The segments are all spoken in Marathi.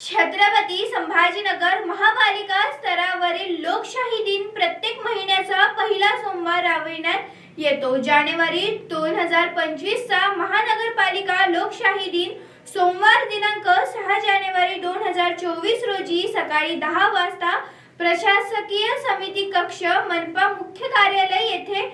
छत्रपती संभाजीनगर महापालिका स्तरावरील लोकशाही दिन प्रत्येक महिन्याचा पहिला सोमवार राबविण्यात येतो. जानेवारी दोन हजार पंचवीसचा महानगरपालिका लोकशाही दिन सोमवार दिनांक सहा जानेवारी दोन हजार चोवीस रोजी सकाळी दहा वाजता प्रशासकीय समिती कक्ष मनपा मुख्य कार्यालय येथे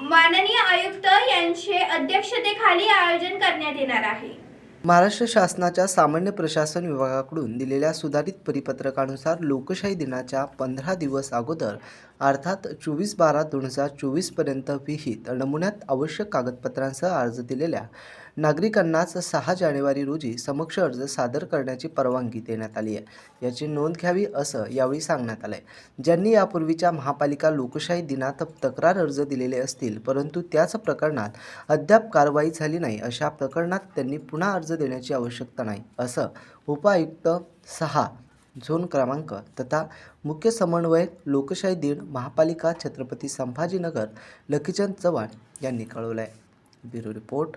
माननीय आयुक्त यांचे अध्यक्षतेखाली आयोजन करण्यात येणार आहे. महाराष्ट्र शासनाच्या सामान्य प्रशासन विभागाकडून दिलेल्या सुधारित परिपत्रकानुसार लोकशाही दिनाच्या पंधरा दिवस अगोदर अर्थात चोवीस बारा दोन हजार चोवीसपर्यंत विहित नमुन्यात आवश्यक कागदपत्रांसह अर्ज दिलेल्या नागरिकांनाच सहा जानेवारी रोजी समक्ष अर्ज सादर करण्याची परवानगी देण्यात आली आहे. याची नोंद घ्यावी असं यावेळी सांगण्यात आलं आहे ज्यांनी यापूर्वीच्या महापालिका लोकशाही दिनात तक्रार अर्ज दिलेले असतील परंतु त्याच प्रकरणात अद्याप कारवाई झाली नाही अशा प्रकरणात त्यांनी पुन्हा अर्ज देण्याची आवश्यकता नाही असं उपायुक्त सहा झोन क्रमांक तथा मुख्य समन्वयक लोकशाही दिन महापालिका छत्रपती संभाजीनगर लकीचंद चव्हाण यांनी कळवलं आहे ब्युरो रिपोर्ट.